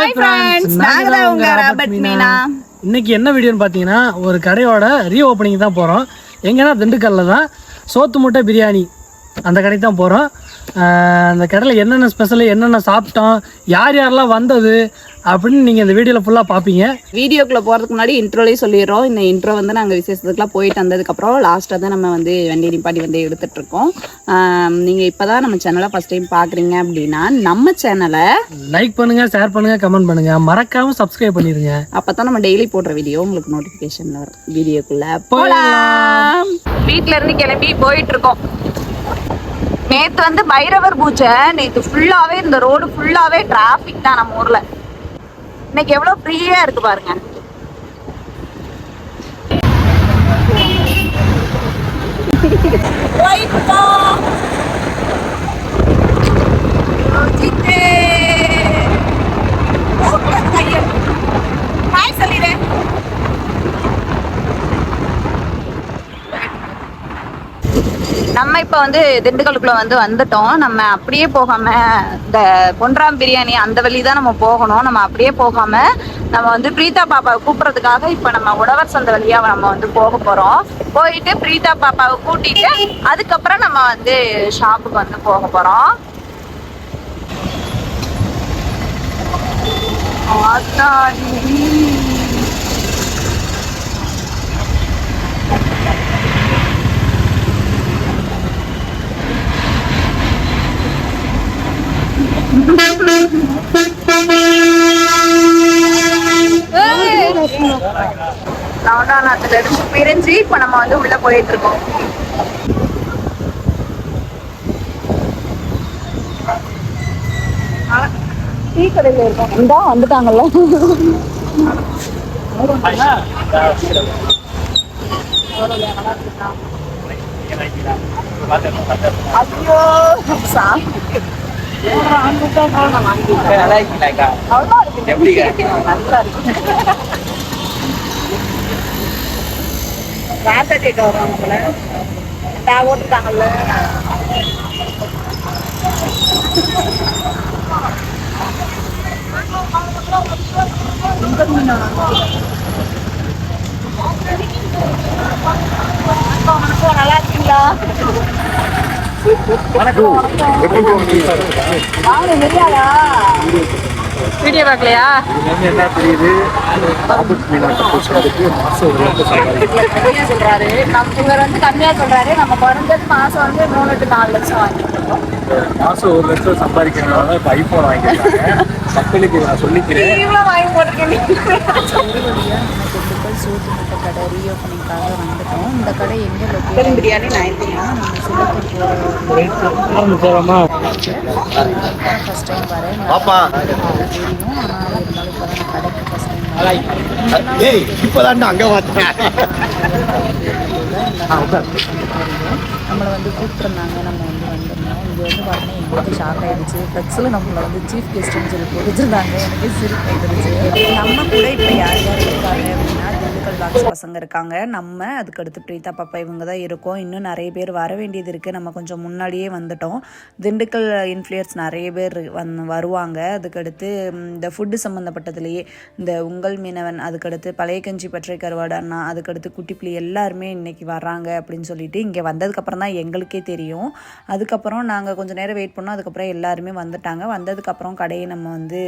Hi friends நாங்க தான் உங்க ராபர்ட் மீனா. இன்னைக்கு என்ன வீடியோன்னு பார்த்தீங்கன்னா ஒரு கடையோட ரீ ஓப்பனிங் தான் போகிறோம் எங்கன்னா திண்டுக்கல்ல தான். சோத்து முட்டை பிரியாணி அந்த கடைக்கு தான் போகிறோம் அந்த கடையில் என்னென்ன ஸ்பெஷல் என்னென்ன சாப்பிட்டோம் யார் யாரெல்லாம் வந்தது அப்படின்னு நீங்கள் இந்த வீடியோவில் ஃபுல்லாக பார்ப்பீங்க வீடியோக்குள்ள போறதுக்கு முன்னாடி இன்ட்ரோலயே சொல்லிடுறோம். இந்த இன்ட்ரோ வந்து நாங்க விசேஷத்துக்குலாம் போயிட்டு வந்ததுக்கப்புறம் லாஸ்ட்டாக தான் நம்ம வந்து வண்டி நிப்பாட்டி வந்து எடுத்துட்டு இருக்கோம் ஆம், நீங்க இப்பதான் நம்ம சேனலை ஃபர்ஸ்ட் டைம் பாக்குறீங்க அப்படின்னா நம்ம சேனலை லைக் பண்ணுங்கள் ஷேர் பண்ணுங்கள் கமெண்ட் பண்ணுங்கள் மறக்காமல் சப்ஸ்கிரைப் பண்ணிடுங்க. அப்பதான் நம்ம டெய்லி போடுற வீடியோ உங்களுக்கு நோட்டிபிகேஷன்ல வரும். வீடியோக்குள்ள போலாம். வீட்ல இருந்து கிளம்பி போயிட்டு இருக்கோம் நேத்து வந்து பைரவர் பூஜை. நேத்து ஃபுல்லாவே இந்த ரோடு ஃபுல்லாவே டிராபிக் தான் நம்ம ஊர்ல. இன்னைக்கு எவ்வளவு ஃப்ரீயா இருக்கு பாருங்க. ஹாய் சொல்லிடுறேன் நம்ம இப்போ வந்து திண்டுக்கலுக்குள்ள வந்து வந்துட்டோம். நம்ம அப்படியே போகாம இந்த பொன்றாம் பிரியாணி அந்த வழி தான் நம்ம போகணும். நம்ம அப்படியே போகாம நம்ம வந்து பிரீதா பாப்பாவை கூப்பிடுறதுக்காக இப்போ நம்ம உழவர் சந்த வழியா நம்ம வந்து போக போறோம். போயிட்டு பிரீதா பாப்பாவை கூட்டிட்டு அதுக்கப்புறம் நம்ம வந்து ஷாப்புக்கு வந்து போக போறோம். ஆத்தாடி. நவதானத்துல இருந்து பிரிஞ்சு இப்ப நம்ம வந்து உள்ள போயிட்டு இருக்கோம். டீ கடையில இருக்கோம். இந்தா வந்துட்டாங்கல்ல. ஐயோ சாமி அவ்வளோ இருக்கு. நல்லா இருக்கு. ராட்டை கேட்க வர்றாங்கல்ல டா ஓட்டுட்டாங்கல்ல நல்லா இருக்கீங்களா? வாங்க வெளியாளா வீடியோ பார்க்கலையா? என்ன தெரியுது? ராபர்ட் மீனாட்ட புதுசுக்கு மாசம் ஒரு லட்சம் சம்பாதிக்கும் கம்மியா சொல்றாரு. நம்ம இவர் வந்து கம்மியா சொல்றாரு. நம்ம குறைஞ்சது மாசம் வந்து மூணு டு நாலு லட்சம் வாங்கிருக்கோம் மாசம் ஒரு லட்சம் சம்பாதிக்கிறதுனால இப்போ ஐபோன் வாங்கியிருக்காங்க. மக்களுக்கு நான் சொல்லிக்கிறேன். வாங்கி போட்டிருக்கேன் கடை ரீஓப்பனிங்காக வந்துட்டோம். இந்த கடை எங்கே லொக்கேட் பிரியாணி நைன்டீனா நம்ம சிலத்தூர் ஃபஸ்ட் டைம் வரேன். பாப்பா தெரியும் ஆனால் இருந்தாலும் இப்போ தான் கடைக்கு ஃபஸ்ட் டைம் வரேன். ஏய் இப்போதான் அங்கே பார்த்தேன். நம்மளை வந்து கூப்பிட்டுருந்தாங்க. நம்ம வந்து வந்திருந்தோம். இங்கே வந்து பார்த்தீங்கன்னா எங்களுக்கு ஷாக் ஆயிடுச்சு. ஃப்ளெக்ஸில் நம்மளை வந்து சீஃப் கெஸ்ட்டுன்னு சொல்லி போட்டுருந்தாங்க எனக்கு சிரிப்பு வந்துருச்சு நம்ம கூட இப்போ யார் யார் இருக்காங்க அப்படின்னா திண்டுக்கல் பாக்ஸ் பசங்க இருக்காங்க. நம்ம அதுக்கடுத்து பிரீதா பாப்பா இவங்க தான் இருக்கோம். இன்னும் நிறைய பேர் வர வேண்டியது இருக்குது நம்ம கொஞ்சம் முன்னாடியே வந்துட்டோம். திண்டுக்கல் இன்ஃப்ளூயர்ஸ் நிறைய பேர் வந் வருவாங்க. அதுக்கடுத்து இந்த ஃபுட்டு சம்மந்தப்பட்டதுலேயே இந்த உங்கள் மீனவன் அதுக்கடுத்து பழைய கஞ்சி பற்றை கருவாடு அண்ணா அதுக்கடுத்து குட்டிப்புளி எல்லாருமே இன்னைக்கு வர்றாங்க அப்படின்னு சொல்லிட்டு இங்கே வந்ததுக்கப்புறம் தான் எங்களுக்கே தெரியும். அதுக்கப்புறம் நாங்கள் கொஞ்சம் நேரம் வெயிட் பண்ணோம். அதுக்கப்புறம் எல்லாருமே வந்துட்டாங்க. வந்ததுக்கப்புறம் கடையை நம்ம வந்து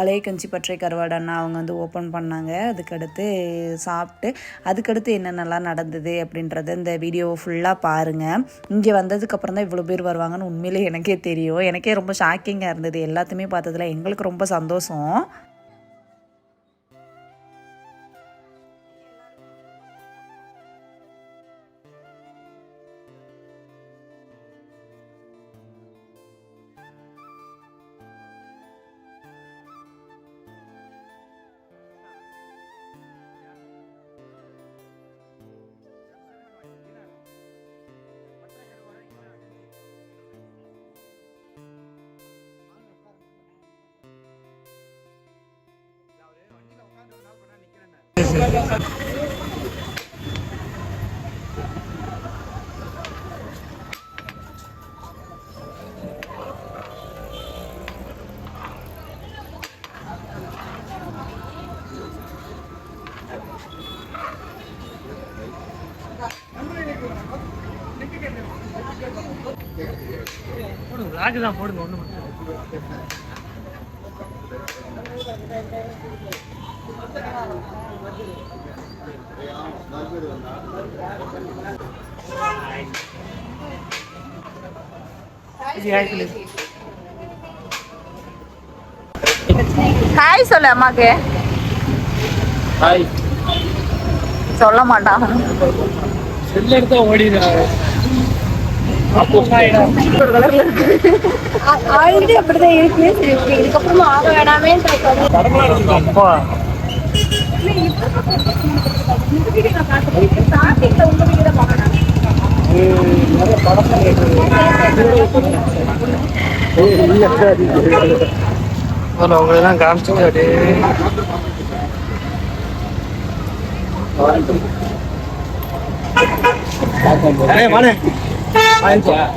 பழைய கஞ்சி பற்றை கருவாடு அண்ணா அவங்க வந்து ஓப்பன் பண்ணாங்க. அதுக்கடுத்து சாப்பிட்டு அதுக்கடுத்து என்னென்னலாம் நடந்தது அப்படின்றத இந்த வீடியோவை ஃபுல்லாக பாருங்கள் இங்கே வந்ததுக்கப்புறம் தான் இவ்வளோ பேர் வருவாங்கன்னு உண்மையிலே எனக்கே தெரியும். எனக்கே ரொம்ப ஷாக்கிங்காக இருந்தது. எல்லாத்தையுமே பார்த்ததுல எங்களுக்கு ரொம்ப சந்தோஷம். லாக் தான் போடுங்க ஒன்று மட்டும் ஹாய் சொல்லு அம்மாக்கு. ஹாய் சொல்ல மாட்டான் செல்ல எடுத்தா ஆழ்ந்து அப்படிதான் இருக்கு இதுக்கப்புறமா ஆக வேணாமே அப்படியே. ஏய் மணி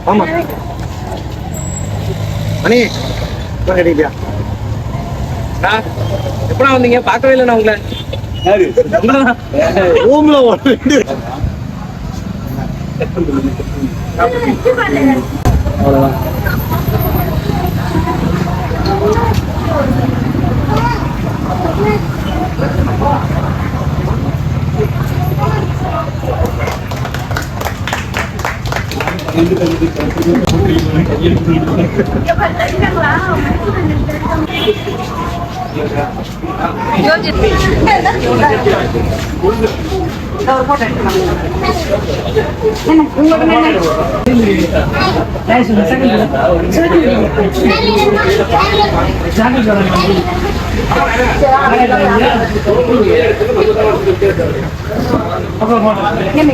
ஆமா. மணி. கட்டிட்டியா எப்படா வந்தீங்க? பார்க்கவே இல்லை நான் உங்களை ரூம்ல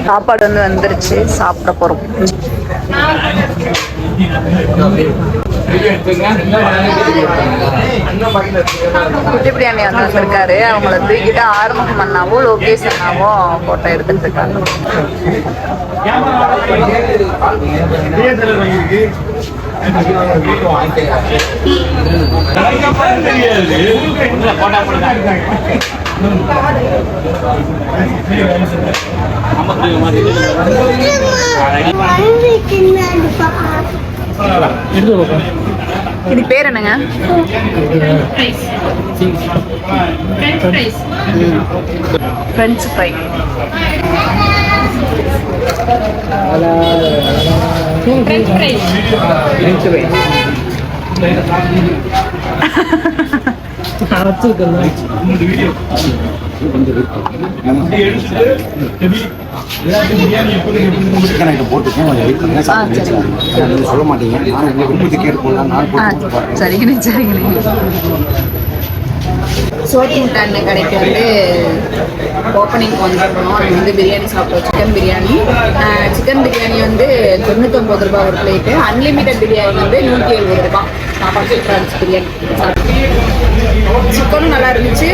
சாப்பாடு வந்து வந்துருச்சு சாப்பிட போறோம். குட்டி பிரியாணி வந்து வந்திருக்காரு அவங்கள தூக்கிட்டு ஆறுமுகம் அண்ணாவும் லோகேஷ் அண்ணாவும் போட்டோ எடுத்துட்டு இருக்காங்க இது பேர் என்னங்க ஃப்ரெஞ்ச் ஃப்ரை ஆ சரி சொல்ல மாட்டீங்க நான் உங்க விருப்பத்தை கேட்போம்ல நான் சரிங்கண்ணே சரிங்கண்ணே சோத்து முட்டை அண்ணன் கடைக்கு வந்து ஓப்பனிங் வந்துருக்கணும் அது வந்து பிரியாணி சாப்பிட்டோம் சிக்கன் பிரியாணி சிக்கன் பிரியாணி வந்து தொண்ணூத்தொம்பது ரூபாய் ஒரு பிளேட்டு அன்லிமிட்டட் பிரியாணி வந்து நூற்றி எழுபது ரூபாய். சாப்பாடு பிரியாணி. சிக்கனும் நல்லா இருந்துச்சு.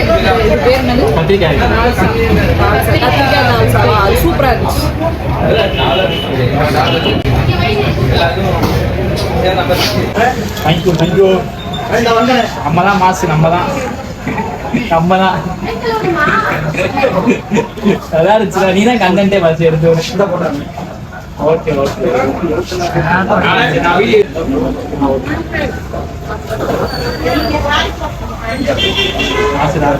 இது பேர் என்னது? கத்திரிக்காய் தால் சாதம். அது சூப்பராக இருந்துச்சு. தேங்க்யூ நம்ம தான் மாசு நம்ம தான் நம்ம தான் நல்லா இருந்துச்சுடா. நீ தான் கண்டென்ட்டே ஃபர்ஸ்ட் எடுத்து ஓகே ஓகே आशीर्वाद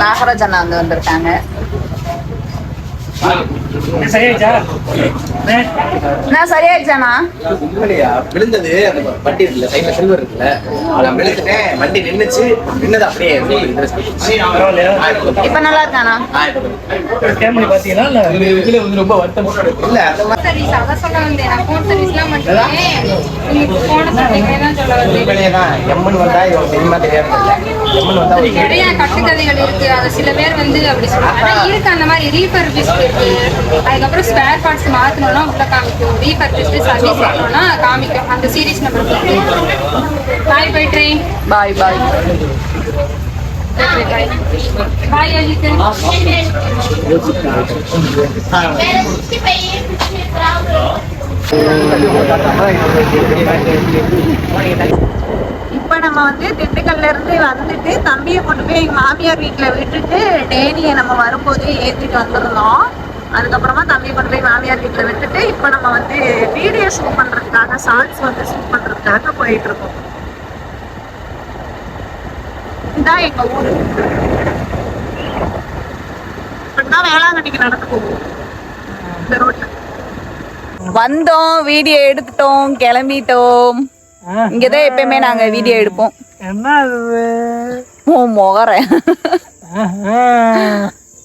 நாகராஜ் அண்ணா வந்து வந்திருக்காங்க. நான் சரியாயிடுச்சாண்ணா விழுந்தது. அந்த வண்டி இருக்குல்ல சைட்ல சில்வர் இருக்குல்ல. நான் விழுந்துட்டேன் வண்டி நின்னுச்சு. நின்னது அப்படியே இப்ப நல்லா வந்து ரொம்ப வருத்தம் இல்ல அந்த மாதிரி சர்வீஸ் அத சொல்ல வந்தேன். நான் ஃபோன் சர்வீஸ்லாம் மட்டுமே உங்களுக்கு போன சர்வீஸ் தான் சொல்ல வந்தேன். உண்மையிலேயே தான் எம்மன் வந்தா இவன் தெரியுமா தெரியாது எம்மன் வந்தா ஒரு நிறைய கட்டுக்கதைகள் இருக்கு. அது சில பேர் வந்து அப்படி சொல்றாங்க இருக்கு அந்த மாதிரி ரீபர்பிஸ்ட் இருக்கு. அதுக்கப்புறம் ஸ்பேர் பார்ட்ஸ் மாத்தணும்னா உள்ள காமிக்கும். ரீபர்பிஸ்ட் சர்வீஸ் பண்ணணும்னா காமிக்கும். அந்த series number bye bye train bye bye bye Ajith நம்ம வந்து திண்டுக்கல்ல இருந்து வந்துட்டு தம்பியை கொண்டு போய் மாமியார் வீட்டில் விட்டுட்டு டேனியை நம்ம வரும்போது ஏத்திட்டு வந்திருந்தோம். அதுக்கப்புறமா தம்பியை கொண்டு போய் மாமியார் வீட்டில் விட்டுட்டு இப்போ நம்ம வந்து வீடியோ ஷூட் பண்றதுக்காக சாங்ஸ் வந்து ஷூட் பண்றதுக்காக போயிட்டு இருக்கோம் இதான் எங்க ஊரு. இப்படிதான் வேளாங்கண்ணிக்கு நடந்து போவோம் இந்த ரோட்டில் வந்தோம் வீடியோ எடுத்துட்டோம் கிளம்பிட்டோம். இங்கதான் எப்பயுமே நாங்க வீடியோ எடுப்போம். என்ன ஓ முகறேன்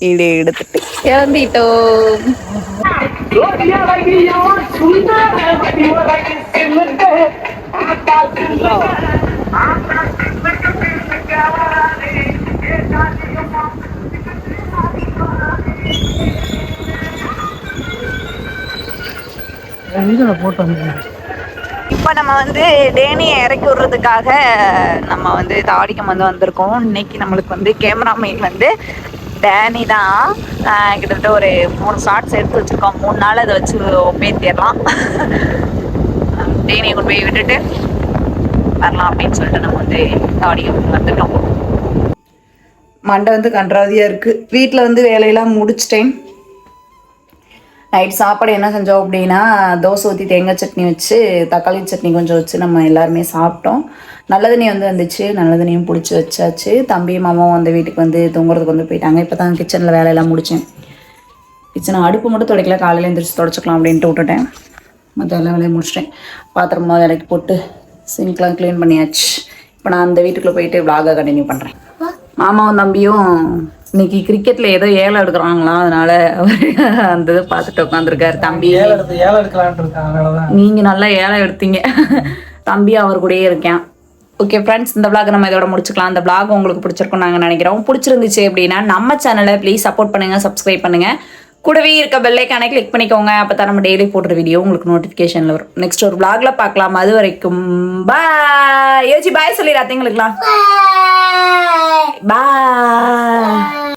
வீடியோ எடுத்துட்டு கிளம்பிட்டோம். வீடியோவில் போட்டு வந்தேன் இப்போ நம்ம வந்து டேனியை இறக்கி விடுறதுக்காக நம்ம வந்து தாடிக்கம் வந்து வந்திருக்கோம். இன்னைக்கு நம்மளுக்கு வந்து கேமராமேன் வந்து டேனி தான். கிட்டத்தட்ட ஒரு மூணு ஷார்ட்ஸ் எடுத்து வச்சிருக்கோம். மூணு நாள் அதை வச்சு ஒப்பேத்திடலாம். டேனியை கொண்டு போய் விட்டுட்டு வரலாம் அப்படின்னு சொல்லிட்டு நம்ம வந்து தாடிக்கம் வந்துட்டோம். மண்டை வந்து கன்றாதியாக இருக்குது வீட்டில் வந்து வேலையெல்லாம் முடிச்சிட்டேன். நைட் சாப்பாடு என்ன செஞ்சோம் அப்படின்னா தோசை ஊற்றி தேங்காய் சட்னி வச்சு தக்காளி சட்னி கொஞ்சம் வச்சு நம்ம எல்லாருமே சாப்பிட்டோம். நல்ல தண்ணி வந்து வந்துச்சு. நல்ல தண்ணியும் பிடிச்சி வச்சாச்சு. தம்பி மாமாவும் அந்த வீட்டுக்கு வந்து தூங்குறதுக்கு வந்து போயிட்டாங்க. இப்போ தான் கிச்சனில் வேலையெல்லாம் முடித்தேன் கிச்சனை அடுப்பு மட்டும் துடைக்கல. காலையில் எழுந்திரிச்சு துடைச்சிக்கலாம் அப்படின்ட்டு விட்டுட்டேன். மற்ற எல்லா வேலையும் முடிச்சிட்டேன். பாத்திரமா விலைக்கு போட்டு சிங்க்லாம் க்ளீன் பண்ணியாச்சு. இப்போ நான் அந்த வீட்டுக்குள்ளே போயிட்டு vlog-அ கண்டினியூ பண்ணுறேன் மாமாவும் தம்பியும் இன்னைக்கு கிரிக்கெட்ல ஏதோ ஏலம் எடுக்கிறாங்களாம் அதனால அவர் அந்த இதை பார்த்துட்டு உட்காந்துருக்காரு தம்பி ஏழை ஏழை நீங்க நல்லா ஏலம் எடுத்தீங்க. தம்பி அவர் கூடயே இருக்கேன். ஓகே ஃப்ரெண்ட்ஸ் இந்த vlog நம்ம இதோட முடிச்சுக்கலாம். அந்த vlog உங்களுக்கு பிடிச்சிருக்கும் நாங்கள் நினைக்கிறோம். பிடிச்சிருந்துச்சு அப்படின்னா நம்ம சேனலை ப்ளீஸ் சப்போர்ட் பண்ணுங்க சப்ஸ்கிரைப் பண்ணுங்க. கூடவே இருக்க பெல்லைக்கான கிளிக் பண்ணிக்கோங்க. அப்போ தான் நம்ம டெய்லி போடுற வீடியோ உங்களுக்கு நோட்டிஃபிகேஷனில் வரும். நெக்ஸ்ட் ஒரு vlogல பார்க்கலாம். அது வரைக்கும் பாய் யோசி பாய் சொல்லிடுறாத்தீங்களுக்குலாம் பாய்